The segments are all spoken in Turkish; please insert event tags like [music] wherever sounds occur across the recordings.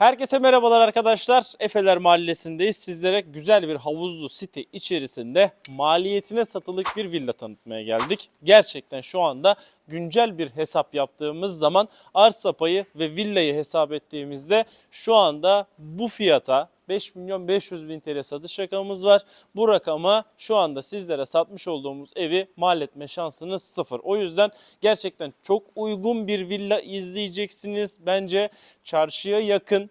Herkese merhabalar arkadaşlar. Efeler Mahallesi'ndeyiz. Sizlere güzel bir havuzlu site içerisinde maliyetine satılık bir villa tanıtmaya geldik. Gerçekten şu anda güncel bir hesap yaptığımız zaman arsa payı ve villayı hesap ettiğimizde şu anda bu fiyata 5 milyon 500 bin TL satış rakamımız var. Bu rakama şu anda sizlere satmış olduğumuz evi mal etme şansınız sıfır. O yüzden gerçekten çok uygun bir villa izleyeceksiniz. Bence çarşıya yakın,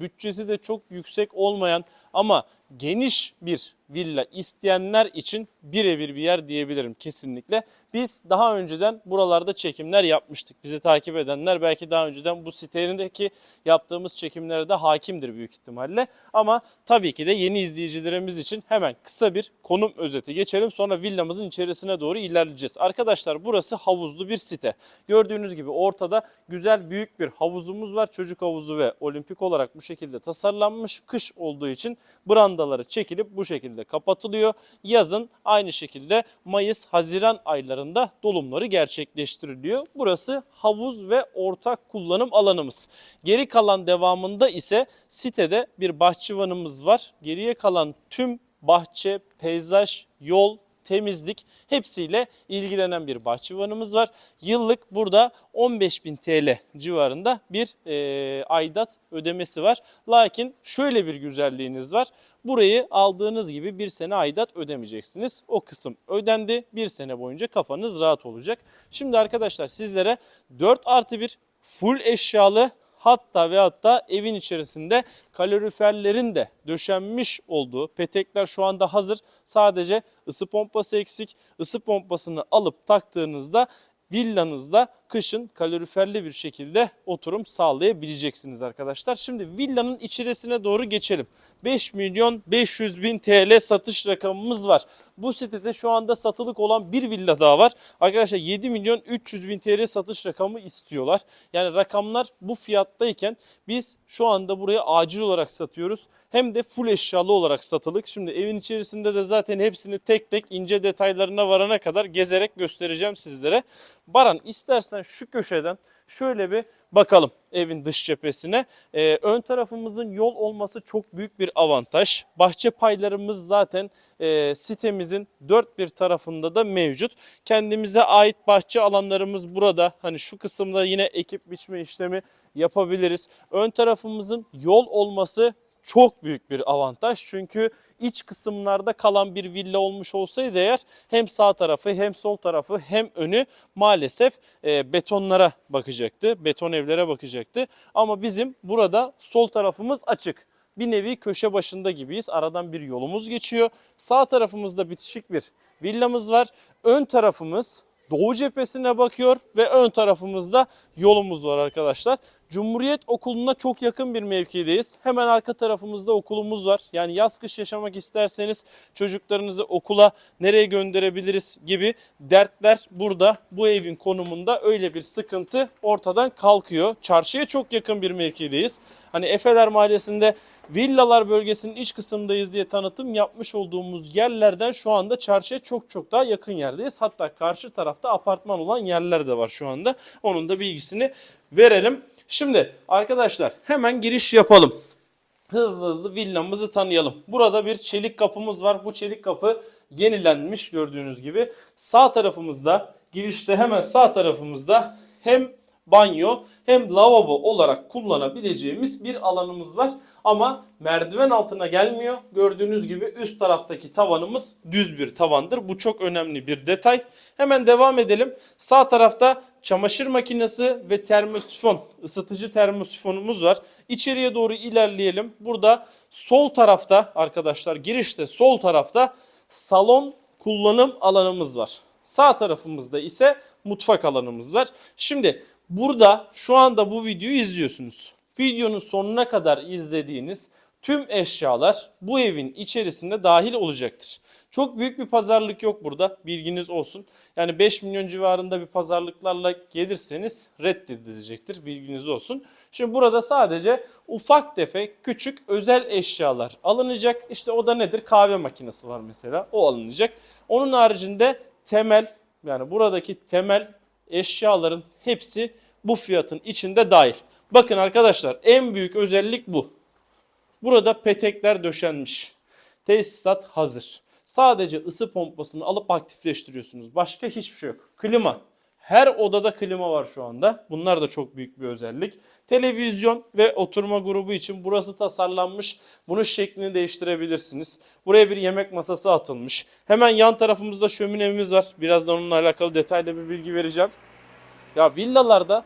bütçesi de çok yüksek olmayan ama geniş bir villa isteyenler için birebir bir yer diyebilirim kesinlikle. Biz daha önceden buralarda çekimler yapmıştık. Bizi takip edenler belki daha önceden bu sitelerindeki yaptığımız çekimlere de hakimdir büyük ihtimalle. Ama tabii ki de yeni izleyicilerimiz için hemen kısa bir konum özeti geçelim. Sonra villamızın içerisine doğru ilerleyeceğiz. Arkadaşlar burası havuzlu bir site. Gördüğünüz gibi ortada güzel büyük bir havuzumuz var. Çocuk havuzu ve olimpik olarak bu şekilde tasarlanmış. Kış olduğu için brandaları çekilip bu şekilde kapatılıyor. Yazın aynı şekilde Mayıs, Haziran aylarında dolumları gerçekleştiriliyor. Burası havuz ve ortak kullanım alanımız. Geri kalan devamında ise sitede bir bahçıvanımız var. Geriye kalan tüm bahçe, peyzaj, yol, temizlik hepsiyle ilgilenen bir bahçıvanımız var. Yıllık burada 15.000 TL civarında bir e, aidat ödemesi var. Lakin şöyle bir güzelliğiniz var. Burayı aldığınız gibi bir sene aidat ödemeyeceksiniz. O kısım ödendi. Bir sene boyunca kafanız rahat olacak. Şimdi arkadaşlar sizlere 4 artı 1 full eşyalı hatta ve hatta evin içerisinde kaloriferlerin de döşenmiş olduğu petekler şu anda hazır. Sadece ısı pompası eksik. Isı pompasını alıp taktığınızda villanızda kışın kaloriferli bir şekilde oturum sağlayabileceksiniz arkadaşlar. Şimdi villanın içerisine doğru geçelim. 5 milyon 500 bin TL satış rakamımız var. Bu sitede şu anda satılık olan bir villa daha var. Arkadaşlar 7 milyon 300 bin TL satış rakamı istiyorlar. Yani rakamlar bu fiyattayken biz şu anda buraya acil olarak satıyoruz. Hem de full eşyalı olarak satılık. Şimdi evin içerisinde de zaten hepsini tek tek ince detaylarına varana kadar gezerek göstereceğim sizlere. Baran istersen şu köşeden şöyle bir bakalım evin dış cephesine. Ee, ön tarafımızın yol olması çok büyük bir avantaj. Bahçe paylarımız zaten e, sitemizin dört bir tarafında da mevcut. Kendimize ait bahçe alanlarımız burada. Hani şu kısımda yine ekip biçme işlemi yapabiliriz. Ön tarafımızın yol olması çok büyük bir avantaj. Çünkü iç kısımlarda kalan bir villa olmuş olsaydı eğer hem sağ tarafı hem sol tarafı hem önü maalesef e, betonlara bakacaktı. Beton evlere bakacaktı. Ama bizim burada sol tarafımız açık. Bir nevi köşe başında gibiyiz. Aradan bir yolumuz geçiyor. Sağ tarafımızda bitişik bir villamız var. Ön tarafımız doğu cephesine bakıyor ve ön tarafımızda yolumuz var arkadaşlar. Cumhuriyet Okulu'na çok yakın bir mevkideyiz. Hemen arka tarafımızda okulumuz var. Yani yaz kış yaşamak isterseniz çocuklarınızı okula nereye gönderebiliriz gibi dertler burada bu evin konumunda öyle bir sıkıntı ortadan kalkıyor. Çarşıya çok yakın bir mevkideyiz. Hani Efeler Mahallesi'nde villalar bölgesinin iç kısımdayız diye tanıtım yapmış olduğumuz yerlerden şu anda çarşıya çok çok daha yakın yerdeyiz. Hatta karşı tarafta apartman olan yerler de var şu anda. Onun da bilgisini verelim. Şimdi arkadaşlar hemen giriş yapalım. Hızlı hızlı villamızı tanıyalım. Burada bir çelik kapımız var. Bu çelik kapı yenilenmiş gördüğünüz gibi. Sağ tarafımızda girişte hemen sağ tarafımızda hem banyo hem lavabo olarak kullanabileceğimiz bir alanımız var. Ama merdiven altına gelmiyor. Gördüğünüz gibi üst taraftaki tavanımız düz bir tavandır. Bu çok önemli bir detay. Hemen devam edelim. Sağ tarafta çamaşır makinesi ve termosifon, ısıtıcı termosifonumuz var. İçeriye doğru ilerleyelim. Burada sol tarafta arkadaşlar girişte sol tarafta salon kullanım alanımız var. Sağ tarafımızda ise mutfak alanımız var. Şimdi burada şu anda bu videoyu izliyorsunuz. Videonun sonuna kadar izlediğiniz tüm eşyalar bu evin içerisinde dahil olacaktır. Çok büyük bir pazarlık yok burada bilginiz olsun. Yani 5 milyon civarında bir pazarlıklarla gelirseniz reddedilecektir bilginiz olsun. Şimdi burada sadece ufak tefek küçük özel eşyalar alınacak. İşte o da nedir? Kahve makinesi var mesela o alınacak. Onun haricinde temel yani buradaki temel eşyaların hepsi bu fiyatın içinde dahil. Bakın arkadaşlar en büyük özellik bu. Burada petekler döşenmiş. Tesisat hazır. Sadece ısı pompasını alıp aktifleştiriyorsunuz. Başka hiçbir şey yok. Klima. Her odada klima var şu anda. Bunlar da çok büyük bir özellik. Televizyon ve oturma grubu için burası tasarlanmış. Bunun şeklini değiştirebilirsiniz. Buraya bir yemek masası atılmış. Hemen yan tarafımızda şöminemiz var. Birazdan onunla alakalı detaylı bir bilgi vereceğim. Ya villalarda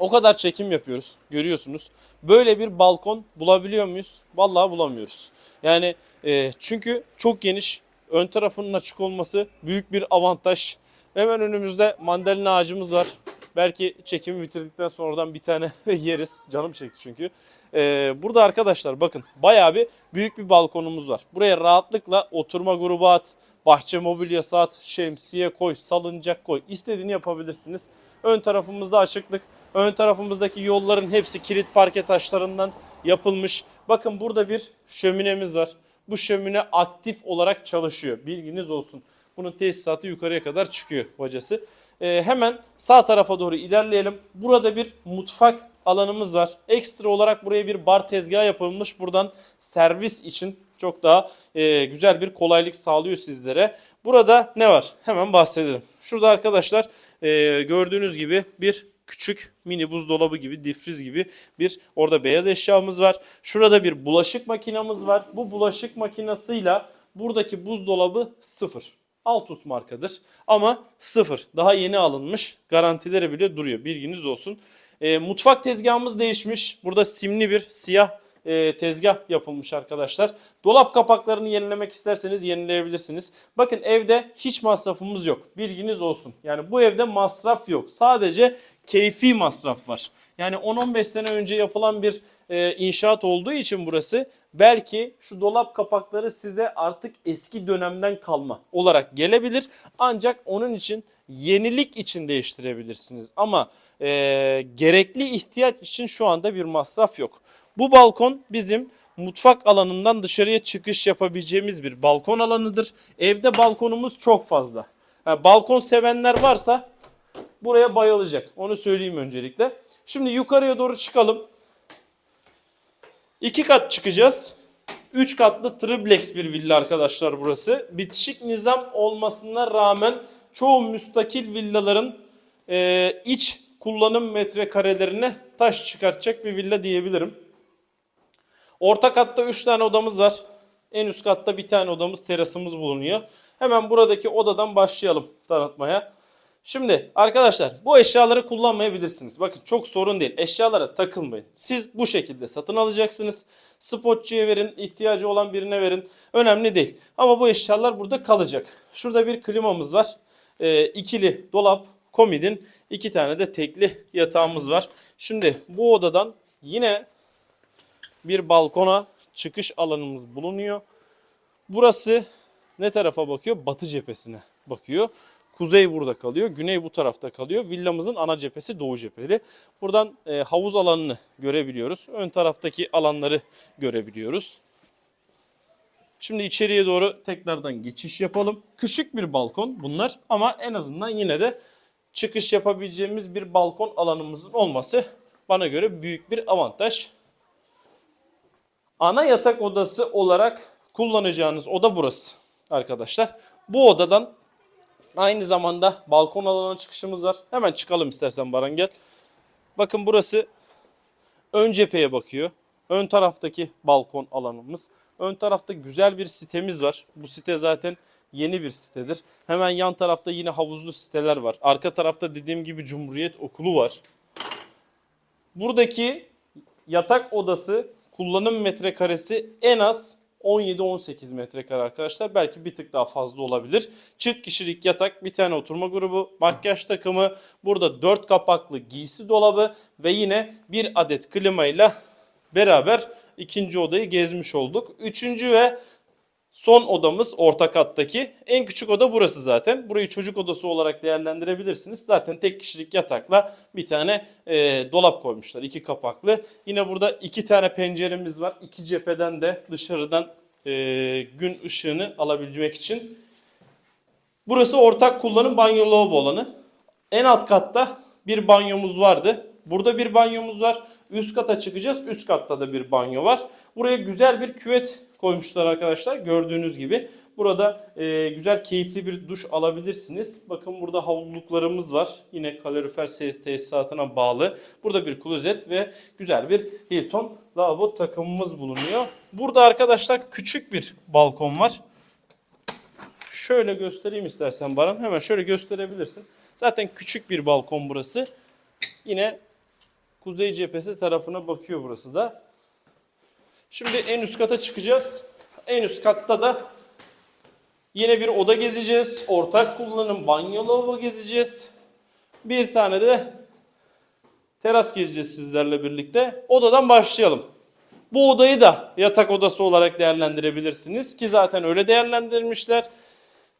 o kadar çekim yapıyoruz. Görüyorsunuz. Böyle bir balkon bulabiliyor muyuz? Vallahi bulamıyoruz. Yani e, çünkü çok geniş. Ön tarafının açık olması büyük bir avantaj. Hemen önümüzde mandalina ağacımız var. Belki çekimi bitirdikten sonra oradan bir tane [laughs] yeriz. Canım çekti çünkü. E, burada arkadaşlar bakın bayağı bir büyük bir balkonumuz var. Buraya rahatlıkla oturma grubu at, bahçe mobilyası at, şemsiye koy, salıncak koy. İstediğini yapabilirsiniz. Ön tarafımızda açıklık. Ön tarafımızdaki yolların hepsi kilit parke taşlarından yapılmış. Bakın burada bir şöminemiz var. Bu şömine aktif olarak çalışıyor. Bilginiz olsun. Bunun tesisatı yukarıya kadar çıkıyor bacası. Ee, hemen sağ tarafa doğru ilerleyelim. Burada bir mutfak alanımız var. Ekstra olarak buraya bir bar tezgahı yapılmış. Buradan servis için çok daha e, güzel bir kolaylık sağlıyor sizlere. Burada ne var? Hemen bahsedelim. Şurada arkadaşlar e, gördüğünüz gibi bir küçük mini buzdolabı gibi, difriz gibi bir orada beyaz eşyamız var. Şurada bir bulaşık makinamız var. Bu bulaşık makinasıyla buradaki buzdolabı sıfır. Altus markadır ama sıfır. Daha yeni alınmış. Garantileri bile duruyor. Bilginiz olsun. E, mutfak tezgahımız değişmiş. Burada simli bir siyah e, tezgah yapılmış arkadaşlar. Dolap kapaklarını yenilemek isterseniz yenileyebilirsiniz. Bakın evde hiç masrafımız yok. Bilginiz olsun. Yani bu evde masraf yok. Sadece keyfi masraf var. Yani 10-15 sene önce yapılan bir e, inşaat olduğu için burası belki şu dolap kapakları size artık eski dönemden kalma olarak gelebilir. Ancak onun için yenilik için değiştirebilirsiniz. Ama e, gerekli ihtiyaç için şu anda bir masraf yok. Bu balkon bizim mutfak alanından dışarıya çıkış yapabileceğimiz bir balkon alanıdır. Evde balkonumuz çok fazla. Yani balkon sevenler varsa buraya bayılacak. Onu söyleyeyim öncelikle. Şimdi yukarıya doğru çıkalım. İki kat çıkacağız. Üç katlı triplex bir villa arkadaşlar burası. Bitişik nizam olmasına rağmen çoğu müstakil villaların e, iç kullanım metrekarelerine taş çıkartacak bir villa diyebilirim. Orta katta 3 tane odamız var. En üst katta bir tane odamız, terasımız bulunuyor. Hemen buradaki odadan başlayalım tanıtmaya. Şimdi arkadaşlar bu eşyaları kullanmayabilirsiniz. Bakın çok sorun değil. Eşyalara takılmayın. Siz bu şekilde satın alacaksınız. Spotçuya verin, ihtiyacı olan birine verin. Önemli değil. Ama bu eşyalar burada kalacak. Şurada bir klimamız var. Ee, ikili dolap, komodin, iki tane de tekli yatağımız var. Şimdi bu odadan yine bir balkona çıkış alanımız bulunuyor. Burası ne tarafa bakıyor? Batı cephesine bakıyor. Kuzey burada kalıyor. Güney bu tarafta kalıyor. Villamızın ana cephesi doğu cepheli. Buradan e, havuz alanını görebiliyoruz. Ön taraftaki alanları görebiliyoruz. Şimdi içeriye doğru tekrardan geçiş yapalım. Küçük bir balkon bunlar ama en azından yine de çıkış yapabileceğimiz bir balkon alanımızın olması bana göre büyük bir avantaj. Ana yatak odası olarak kullanacağınız oda burası arkadaşlar. Bu odadan aynı zamanda balkon alanına çıkışımız var. Hemen çıkalım istersen Baran gel. Bakın burası ön cepheye bakıyor. Ön taraftaki balkon alanımız. Ön tarafta güzel bir sitemiz var. Bu site zaten yeni bir sitedir. Hemen yan tarafta yine havuzlu siteler var. Arka tarafta dediğim gibi Cumhuriyet Okulu var. Buradaki yatak odası kullanım metrekaresi en az 17-18 metrekare arkadaşlar. Belki bir tık daha fazla olabilir. Çift kişilik yatak, bir tane oturma grubu, makyaj takımı, burada 4 kapaklı giysi dolabı ve yine bir adet klimayla beraber ikinci odayı gezmiş olduk. Üçüncü ve son odamız orta kattaki. En küçük oda burası zaten. Burayı çocuk odası olarak değerlendirebilirsiniz. Zaten tek kişilik yatakla bir tane e, dolap koymuşlar. iki kapaklı. Yine burada iki tane penceremiz var. İki cepheden de dışarıdan e, gün ışığını alabilmek için. Burası ortak kullanım banyo lavabo alanı. En alt katta bir banyomuz vardı. Burada bir banyomuz var. Üst kata çıkacağız. Üst katta da bir banyo var. Buraya güzel bir küvet koymuşlar arkadaşlar. Gördüğünüz gibi. Burada e, güzel keyifli bir duş alabilirsiniz. Bakın burada havluluklarımız var. Yine kalorifer tesisatına bağlı. Burada bir klozet ve güzel bir Hilton lavabo takımımız bulunuyor. Burada arkadaşlar küçük bir balkon var. Şöyle göstereyim istersen Baran. Hemen şöyle gösterebilirsin. Zaten küçük bir balkon burası. Yine kuzey cephesi tarafına bakıyor burası da. Şimdi en üst kata çıkacağız. En üst katta da yine bir oda gezeceğiz. Ortak kullanım banyo lavabo gezeceğiz. Bir tane de teras gezeceğiz sizlerle birlikte. Odadan başlayalım. Bu odayı da yatak odası olarak değerlendirebilirsiniz ki zaten öyle değerlendirmişler.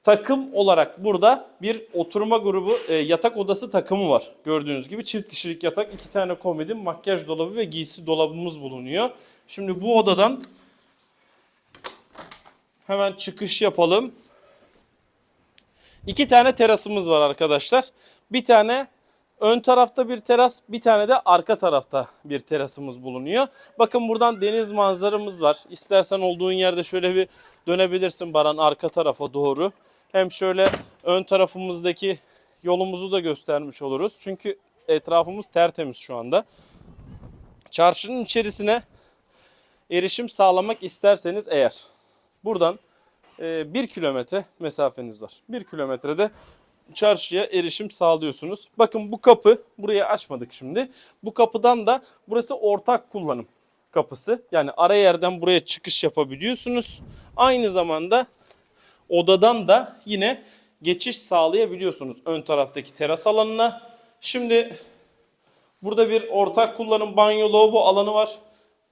Takım olarak burada bir oturma grubu e, yatak odası takımı var. Gördüğünüz gibi çift kişilik yatak, iki tane komodin, makyaj dolabı ve giysi dolabımız bulunuyor. Şimdi bu odadan hemen çıkış yapalım. İki tane terasımız var arkadaşlar. Bir tane ön tarafta bir teras, bir tane de arka tarafta bir terasımız bulunuyor. Bakın buradan deniz manzaramız var. İstersen olduğun yerde şöyle bir dönebilirsin Baran arka tarafa doğru. Hem şöyle ön tarafımızdaki yolumuzu da göstermiş oluruz. Çünkü etrafımız tertemiz şu anda. Çarşının içerisine erişim sağlamak isterseniz eğer buradan 1 kilometre mesafeniz var. 1 kilometrede çarşıya erişim sağlıyorsunuz. Bakın bu kapı burayı açmadık şimdi. Bu kapıdan da burası ortak kullanım kapısı. Yani ara yerden buraya çıkış yapabiliyorsunuz. Aynı zamanda odadan da yine geçiş sağlayabiliyorsunuz ön taraftaki teras alanına. Şimdi burada bir ortak kullanım banyo lavabo alanı var.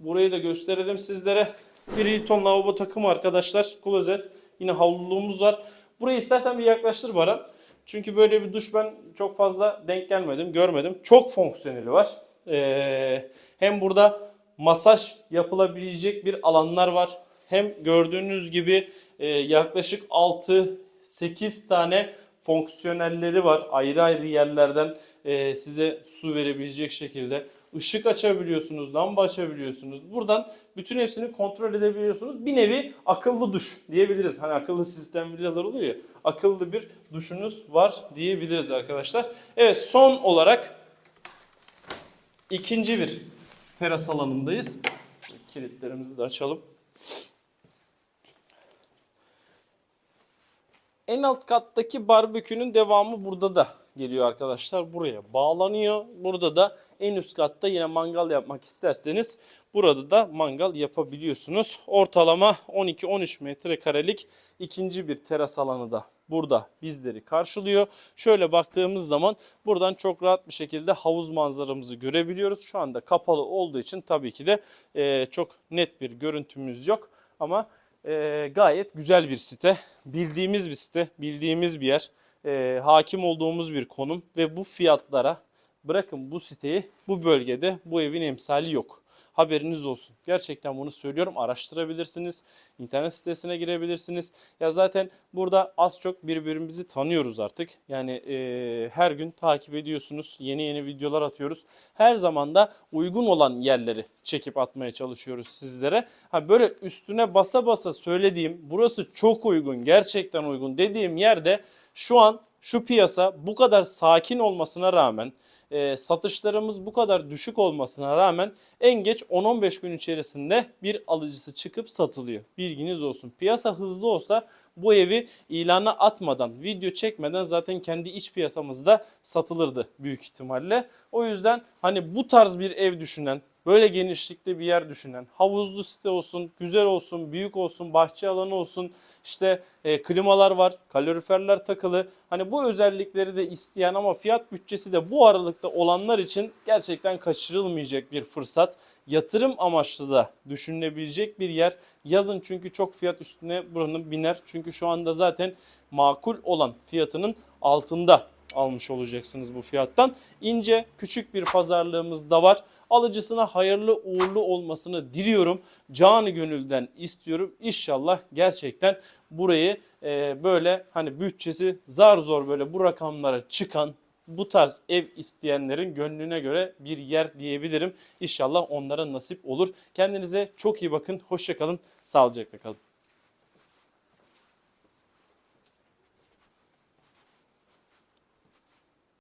Burayı da gösterelim sizlere. Bir Hilton lavabo takımı arkadaşlar. Klozet. Yine havluluğumuz var. Burayı istersen bir yaklaştır Baran. Çünkü böyle bir duş ben çok fazla denk gelmedim, görmedim. Çok fonksiyoneli var. Ee, hem burada masaj yapılabilecek bir alanlar var. Hem gördüğünüz gibi e, yaklaşık 6-8 tane fonksiyonelleri var. Ayrı ayrı yerlerden e, size su verebilecek şekilde. Işık açabiliyorsunuz, lamba açabiliyorsunuz. Buradan bütün hepsini kontrol edebiliyorsunuz. Bir nevi akıllı duş diyebiliriz. Hani akıllı sistem villalar oluyor ya. Akıllı bir duşunuz var diyebiliriz arkadaşlar. Evet son olarak ikinci bir teras alanındayız. Kilitlerimizi de açalım. En alt kattaki barbekünün devamı burada da geliyor arkadaşlar. Buraya bağlanıyor. Burada da en üst katta yine mangal yapmak isterseniz burada da mangal yapabiliyorsunuz. Ortalama 12-13 metrekarelik ikinci bir teras alanı da burada bizleri karşılıyor. Şöyle baktığımız zaman buradan çok rahat bir şekilde havuz manzaramızı görebiliyoruz. Şu anda kapalı olduğu için tabii ki de e, çok net bir görüntümüz yok. Ama e, gayet güzel bir site. Bildiğimiz bir site, bildiğimiz bir yer. E, hakim olduğumuz bir konum ve bu fiyatlara bırakın bu siteyi bu bölgede bu evin emsali yok. Haberiniz olsun. Gerçekten bunu söylüyorum. Araştırabilirsiniz. İnternet sitesine girebilirsiniz. Ya zaten burada az çok birbirimizi tanıyoruz artık. Yani e, her gün takip ediyorsunuz. Yeni yeni videolar atıyoruz. Her zaman da uygun olan yerleri çekip atmaya çalışıyoruz sizlere. Ha böyle üstüne basa basa söylediğim burası çok uygun, gerçekten uygun dediğim yerde şu an şu piyasa bu kadar sakin olmasına rağmen e, satışlarımız bu kadar düşük olmasına rağmen en geç 10-15 gün içerisinde bir alıcısı çıkıp satılıyor. Bilginiz olsun. Piyasa hızlı olsa bu evi ilana atmadan, video çekmeden zaten kendi iç piyasamızda satılırdı büyük ihtimalle. O yüzden hani bu tarz bir ev düşünen, böyle genişlikte bir yer düşünen, havuzlu site olsun, güzel olsun, büyük olsun, bahçe alanı olsun, işte e, klimalar var, kaloriferler takılı. Hani bu özellikleri de isteyen ama fiyat bütçesi de bu aralıkta olanlar için gerçekten kaçırılmayacak bir fırsat. Yatırım amaçlı da düşünülebilecek bir yer. Yazın çünkü çok fiyat üstüne buranın biner. Çünkü şu anda zaten makul olan fiyatının altında almış olacaksınız bu fiyattan. İnce küçük bir pazarlığımız da var. Alıcısına hayırlı uğurlu olmasını diliyorum. Canı gönülden istiyorum. İnşallah gerçekten burayı e, böyle hani bütçesi zar zor böyle bu rakamlara çıkan bu tarz ev isteyenlerin gönlüne göre bir yer diyebilirim. İnşallah onlara nasip olur. Kendinize çok iyi bakın. Hoşçakalın. Sağlıcakla kalın.